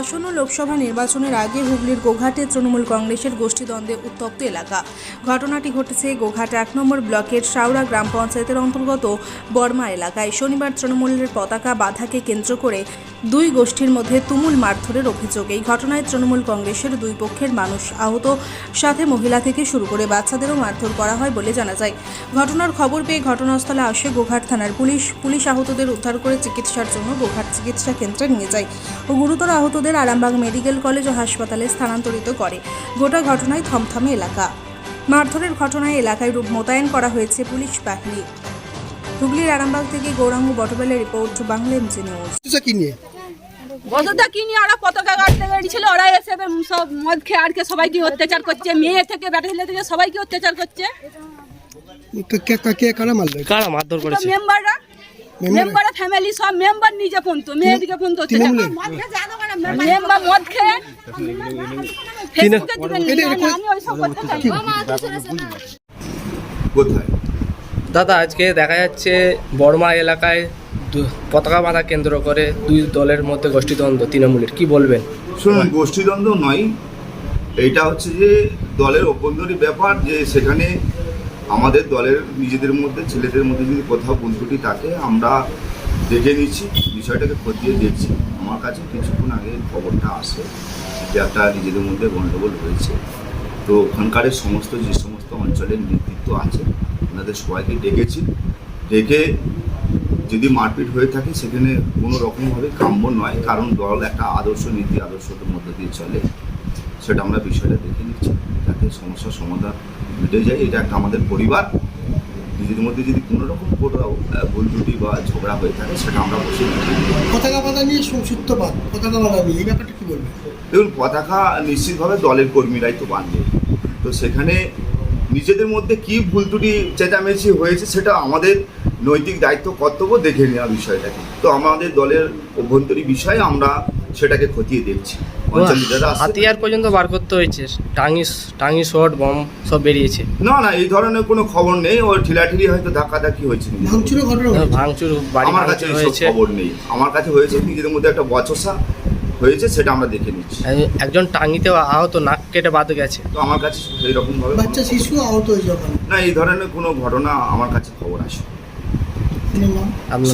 আসন্ন লোকসভা নির্বাচনের আগে হুগলির গোঘাটে তৃণমূল কংগ্রেসের গোষ্ঠীদ্বন্দ্বে উত্তপ্ত এলাকা। ঘটনাটি ঘটেছে গোঘাট এক নম্বর ব্লকের শাওড়া গ্রাম পঞ্চায়েতের অন্তর্গত বর্মা এলাকায়। শনিবার তৃণমূলের পতাকা বাধাকে কেন্দ্র করে দুই গোষ্ঠীর মধ্যে তুমুল মারধরের অভিযোগ। এই ঘটনায় তৃণমূল কংগ্রেসের দুই পক্ষের মানুষ আহত। সাথে মহিলা থেকে শুরু করে বাচ্চাদেরও মারধর করা হয় বলে জানা যায়। ঘটনার খবর পেয়ে ঘটনাস্থলে আসে গোঘাট থানার পুলিশ। পুলিশ আহতদের উদ্ধার করে চিকিৎসার জন্য গোঘাট চিকিৎসা কেন্দ্রে নিয়ে যায় ও গুরুতর আহতদের আরামবাগ মেডিকেল কলেজ ও হাসপাতালে স্থানান্তরিত করে। গোটা ঘটনায় থমথমে এলাকা। মারধরের ঘটনায় এলাকায় রূপ মোতায়েন করা হয়েছে পুলিশ বাহিনী। হুগলির আরামবাগ থেকে গৌরাঙ্গ বটবেলের রিপোর্ট, বাংলা এমজি নিউজ এটা কি নিয়ে বছরটা কি নিয়ে ওরা পতাকা কাটতে গেছিল ওরা এসে সব মদ খেয়ে আরকে সবাইকে অত্যাচার করছে। মেয়ে থেকে বেটা ছেলে থেকে সবাইকে অত্যাচার করছে। কে- কারা মারলো? কারা মারধর করেছে? মেম্বাররা? মেম্বার মেম্বার ফ্যামিলি সব মেম্বার নিজে মেয়েদিকে তৃণমূলের? মেম্বার মদ খেয়ে ফেসবুকে দিবেন এটা- না, এটা- করতে চাই দাদা আজকে দেখা যাচ্ছে বর্মা এলাকায় পতাকা বাঁধা কেন্দ্র করে দুই দলের মধ্যে গোষ্ঠীদ্বন্দ্ব, তৃণমূলের। কি বলবেন? শুনুন, গোষ্ঠীদ্বন্দ্ব নয়। এইটা হচ্ছে যে দলের অভ্যন্তরীণ ব্যাপার, যে সেখানে আমাদের দলের নিজেদের মধ্যে, ছেলেদের মধ্যে যদি কোথাও বন্ধুটি থাকে, আমরা দেখে নিচ্ছি, বিষয়টাকে খতিয়ে দেখছি। আমার কাছে কিছুক্ষণ আগে খবরটা আসে যে একটা নিজেদের মধ্যে গণ্ডগোল হয়েছে। তো ওখানকার সমস্ত, যে সমস্ত অঞ্চলের নেতৃত্ব আছে, ওনাদের সবাইকে ডেকেছি। ডেকে যদি মারপিট হয়ে থাকে সেখানে কোনো রকমভাবে কাম্য নয় কারণ দল একটা আদর্শ নীতি আদর্শের মধ্যে দিয়ে চলে। সেটা আমরা বিষয়টা দেখে নিচ্ছি। যাতে সমস্যার সমাধান মিটে যায় এটা একটা আমাদের পরিবার। নিজেদের মধ্যে যদি কোনো রকম আহ, ভুল ত্রুটি বা ঝগড়া হয়ে থাকে সেটা আমরা বসে। পতাকা বাধা নিয়ে সূত্রপাত পতাকা বাধা নিয়ে এই ব্যাপারটা কি বলবেন? দেখুন পতাকা নিশ্চিতভাবে দলের কর্মীরাই তো বাঁধবে। তো সেখানে নিজেদের মধ্যে কি ভুল ত্রুটি চেঁচামেচি হয়েছে সেটা আমাদের নৈতিক দায়িত্ব কর্তব্য দেখে নেওয়া বিষয়টাকে তো আমাদের দলের অভ্যন্তরীণ বিষয়ে আমরা সেটাকে খতিয়ে দেখছি। হাতিয়ার পর্যন্ত বার করতে হয়েছে। টাঙ্গি টাঙ্গি শট বম সব বেরিয়েছে। না না এই ধরনের কোনো খবর নেই। ওর ঠিলাঠিলি হয়তো ধাক্কাধাক্কি হয়েছে। ভাঙচুরের ঘটনা ভাঙচুর বাড়ি আমার কাছে হয়েছে। খবর নেই। আমার কাছে হয়েছে নিজেদের মধ্যে একটা বচসা হয়েছে সেটা আমরা দেখে নিচ্ছি। এক- একজন টাঙ্গিতে আহত নাক কেটে বাদ গেছে। তো আমার কাছে সেই রকম ভাবে বাচ্চা শিশু আহত হয়েছে না এই ধরনের কোনো ঘটনা আমার কাছে খবর আসে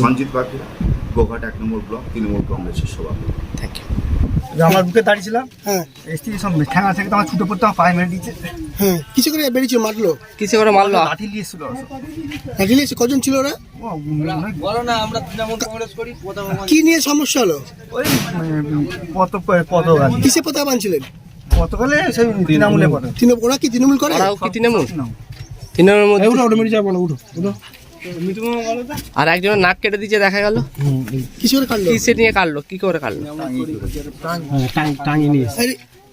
সঞ্জিত গোঘাট এক নম্বর ব্লক তৃণমূল কংগ্রেসের সভাপতি। থ্যাংক ইউ যে আমার বুকে দাঁড়িয়েছিলাম হ্যাঁ। এসটি সব ঠ্যাঙা থেকে তো আমার ছুটে পড়তে আমার পায়ে মেরে দিচ্ছে হ্যাঁ কিছু করে বেরিয়েছে মারলো? কিসে করে মারলো। লাঠি নিয়ে এসেছিল লাঠি নিয়েছে কজন ছিল ওরা? কি নিয়ে সমস্যা হলো? কত কত গাছ কিসে পতাকা বাঁধছিলেন কতকালে সেই তৃণমূলে কত তৃণমূল ওরা কি তৃণমূল করে? তৃণমূল? তৃণমূলের মধ্যে আর একজনের নাক কেটে দিচ্ছে দেখা গেল। কিছু করে কাটলো? কিসে নিয়ে কাটলো? কি করে কাটলো?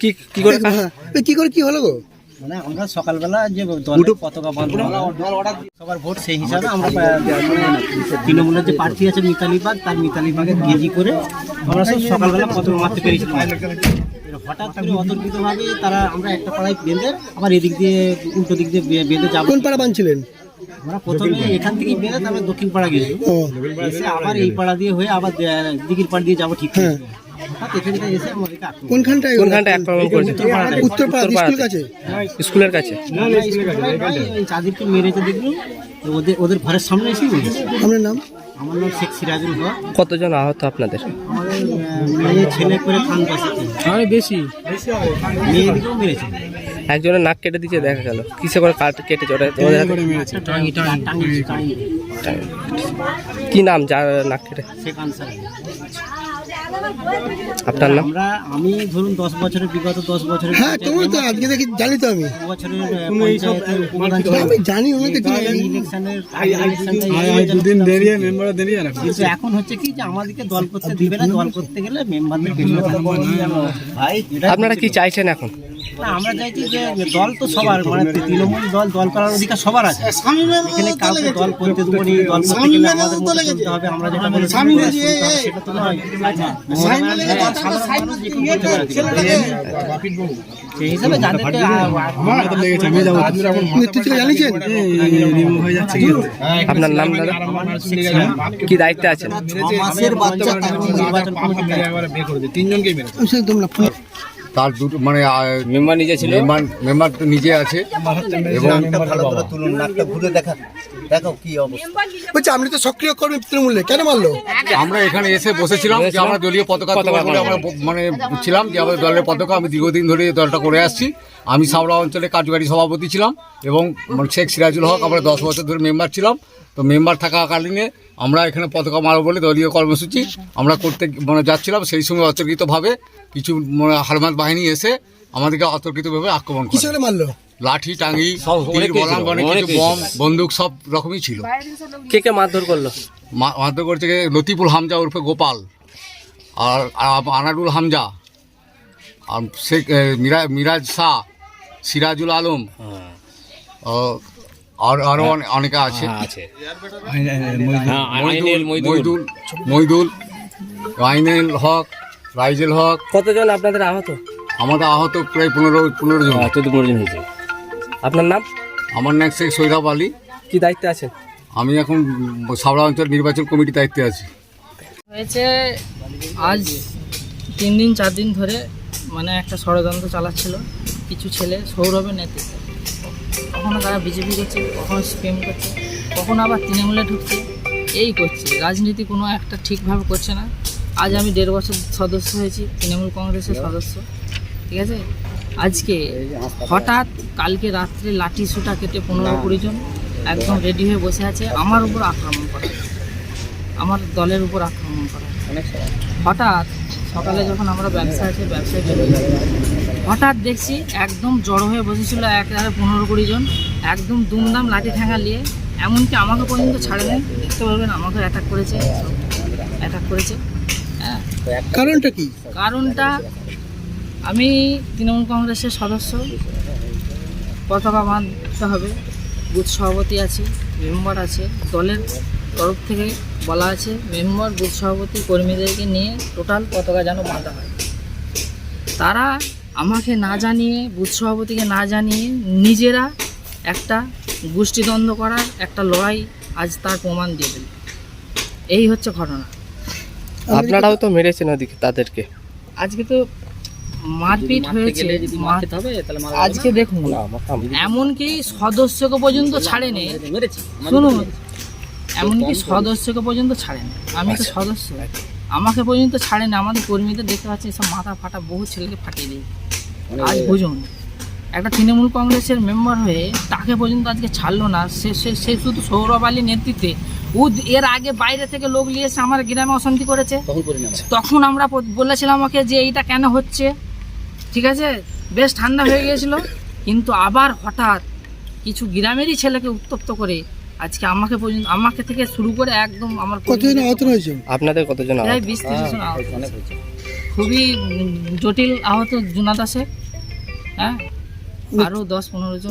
কি কি করে কাটলো? কি করে কি হলো গো? মানে আমরা সকালবেলা যে দলের পতাকা বাঁধবো সবার ভোট সেই হিসাবে আমরা তৃণমূলের যে প্রার্থী আছে মিতালি বাগ তার মিতালি বাগে গেজি করে আমরা সব সকালবেলা পতাকা মারতে পেরেছি। হঠাৎ করে অতর্কিতভাবে তারা আমরা একটা পাড়ায় বেঁধে আবার এদিক দিয়ে উল্টো দিক দিয়ে বেঁধে যাব। কোন পাড়া বাঁধছিলেন? আমরা প্রথমে এখান থেকেই বেঁধে তারপরে দক্ষিণ পাড়া গেছি এসে আবার এই পাড়া দিয়ে হয়ে আবার দিঘির পাড় দিয়ে যাব ঠিক হ্যাঁ। কোনখানটায় কোনখানটা আক্রমণ করেছে? স্কুল কাছে? স্কুলের কাছে। আমরা চাঁদিরকে মেরেছে দেখল ওদের ওদের ঘরের সামনে এসে মেরেছে আপনার নাম? আমার নাম শেখ সিরাজুল হক। কতজন আহত আপনাদের? আমাদের মেয়ে ছেলে করে খান বাসাতে বেশি। মেয়ে দিকেও মেরেছে। একজনের নাক কেটে দিচ্ছে দেখা গেল। কিসে করে কাট কেটেছে ওটা হাতে? টাঙ্গি কি নাম যার নাক কেটে? আপনার নাম? আমরা আমি ধরুন দশ বছরের বিগত দশ বছরের হ্যাঁ তো আজকে দেখি জানি তো আমি। জানি দুদিন দেরিয়ে দেরিয়ে। কিন্তু এখন হচ্ছে কি যে আমাদেরকে দল করতে দিবে না দল করতে গেলে মেম্বারদের আপনারা কি চাইছেন এখন? না আমরা চাইছি যে দল তো সবার মানে তৃণমূল দল দল করার অধিকার সবার আছে। এখানে কাউকে দল করতে দেবো নি দল করতে গেলে আমাদের মধ্যে চলতে হবে আমরা যেটা বলে সেটা তো নয়। সাধারণ মানুষ যে কোনো করতে পারে। সেই হিসাবে যাদেরকে আপনার নাম দাদা? কি দায়িত্বে আছেন? মাসের বাচ্চা নির্বাচন কমিটি তোমরা তার দুটো মানে মেম্বার নিজে ছিল? মেম্বার মেম্বার তো নিজে আছে। এবং তুলুন নাকটা ঘুরে দেখা দেখো কি অবস্থা। বলছি আপনি তো সক্রিয় কর্মী তৃণমূলে কেন মারলো? আমরা এখানে এসে বসেছিলাম যে আমরা দলীয় পতাকা বলে আমরা মানে ছিলাম যে আমাদের দলের পতাকা আমি দীর্ঘদিন ধরে দলটা করে আসছি। আমি সাবরা অঞ্চলে কার্যকারী সভাপতি ছিলাম এবং মানে শেখ সিরাজুল হক আমরা দশ বছর ধরে মেম্বার ছিলাম। তো মেম্বার থাকাকালীনে আমরা এখানে পতাকা মারব বলে দলীয় কর্মসূচি আমরা করতে মানে যাচ্ছিলাম। সেই সময় অতর্কিতভাবে কিছু মানে হারমাত বাহিনী এসে আমাদেরকে অতর্কিতভাবে আক্রমণ করে। মারলো? লাঠি টাঙ্গি তীর বলাম কিছু বম বন্দুক সব রকমই ছিল। কে কে মারধর করল? মা- মারধর করছে গিয়ে লতিফুল হামজা ওরফে গোপাল আর আনারুল হামজা আর শেখ এ, মিরা- মিরাজ শাহ সিরাজুল আলম ও, আর আরও অনে- অনেকে আছে। মইদুল। মইদুল মইদুল রাইনেল হক রাইজেল হক। কতজন আপনাদের আহত? আমাদের আহত প্রায় পনেরো পনেরো জন। পনেরো জন হয়েছে। আপনার নাম? আমার নাম শেখ সৈরাব আলী। কি দায়িত্বে আছেন আমি এখন সাবরা অঞ্চল নির্বাচন কমিটির দায়িত্বে আছি। হয়েছে আজ তিন দিন চার দিন ধরে মানে একটা ষড়যন্ত্র চালাচ্ছিল কিছু ছেলে সৌরভের নেতৃত্বে। কখনো তারা বিজেপি করছে কখনো সিপিএম করছে কখনো আবার তৃণমূলে ঢুকছে এই করছে। রাজনীতি কোনো একটা ঠিকভাবে করছে না। আজ আমি দেড় বছর সদস্য হয়েছি তৃণমূল কংগ্রেসের সদস্য। ঠিক আছে? আজকে হঠাৎ কালকে রাত্রে লাঠি সুটা কেটে পনেরো কুড়ি জন একদম রেডি হয়ে বসে আছে। আমার উপর আক্রমণ করা। আমার দলের উপর আক্রমণ করা। হঠাৎ সকালে যখন আমরা ব্যবসা আছে ব্যবসায় হঠাৎ দেখছি একদম জড়ো হয়ে বসেছিল এক হাজার পনেরো কুড়ি জন। একদম দুমদাম লাঠি ঠ্যাঙা নিয়ে এমনকি আমাকে পর্যন্ত ছাড়ে নেই দেখতে পারবেন আমাকে অ্যাটাক করেছে অ্যাটাক করেছে। হ্যাঁ। কারণটা কি? কারণটা আমি তৃণমূল কংগ্রেসের সদস্য। পতাকা বাঁধতে হবে। বুথ সভাপতি আছে মেম্বার আছে। দলের তরফ থেকে বলা আছে মেম্বার বুথ সভাপতি কর্মীদেরকে নিয়ে টোটাল পতাকা যেন বাঁধা হয়। তারা আমাকে না জানিয়ে বুথ সভাপতিকে না জানিয়ে নিজেরা একটা গোষ্ঠীদ্বন্দ্ব করার একটা লড়াই আজ তার প্রমাণ দিয়ে দিল। এই হচ্ছে ঘটনা। আপনারাও তো মেরেছেন ওদিকে তাদেরকে। আজকে তো মারপিট হয়েছে আজকে দেখুন এমনকি সদস্যকে পর্যন্ত ছাড়েনি। শুনুন এমনকি সদস্যকে পর্যন্ত ছাড়েনি। আমি তো সদস্য। আমাকে পর্যন্ত ছাড়েনি। আমাদের কর্মীদের দেখতে পাচ্ছি সব মাথা ফাটা বহু ছেলেকে ফাটিয়ে দিই আজ বুঝুন একটা তৃণমূল কংগ্রেসের মেম্বার হয়ে তাকে পর্যন্ত আজকে ছাড়লো না। সে সে সে শুধু সৌরভ আলীর নেতৃত্বে। ও এর আগে বাইরে থেকে লোক নিয়ে এসে আমার গ্রামে অশান্তি করেছে। তখন আমরা। বলেছিলাম আমাকে যে এইটা কেন হচ্ছে? ঠিক আছে? বেশ ঠান্ডা হয়ে গিয়েছিল কিন্তু আবার হঠাৎ কিছু গ্রামেরই ছেলেকে উত্তপ্ত করে আজকে আমাকে পর্যন্ত আমাকে থেকে শুরু করে একদম আমার কতজন আহত হয়েছে আপনাদের কতজন আহত? প্রায় বিশ তিরিশ জন আহত হয়েছে। খুবই জটিল আহত জুনাদা শেখ হ্যাঁ? আরও দশ পনেরো জন?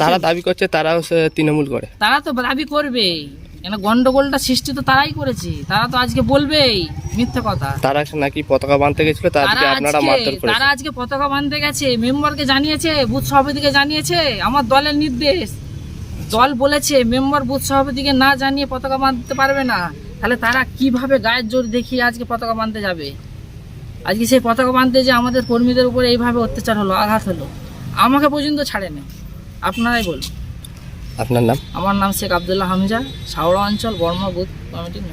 তারা দাবি করছে তারাও তৃণমূল করে। তারা তো দাবি করবেই। কেন গন্ডগোলটা সৃষ্টি তো তারাই করেছে। তারা তো আজকে বলবেই মিথ্যে কথা। তারা নাকি পতাকা বাঁধতে গেছিল তারা তাদেরকে আপনারা মারধর তারা আজকে পতাকা বাঁধতে গেছে মেম্বারকে জানিয়েছে বুথ সভাপতিকে জানিয়েছে আমার দলের নির্দেশ। দল বলেছে মেম্বার বুথ সভাপতিকে না জানিয়ে পতাকা বাঁধতে পারবে না। তাহলে তারা কীভাবে গায়ের জোর দেখিয়ে আজকে পতাকা বাঁধতে যাবে? আজকে সেই পতাকা বাঁধতে যে আমাদের কর্মীদের উপরে এইভাবে অত্যাচার হলো আঘাত হলো আমাকে পর্যন্ত ছাড়ে না আপনারাই বলুন। আপনার নাম? আমার নাম শেখ আবদুল্লাহ হামজা শাওড়া অঞ্চল বর্মা বুথ কমিটির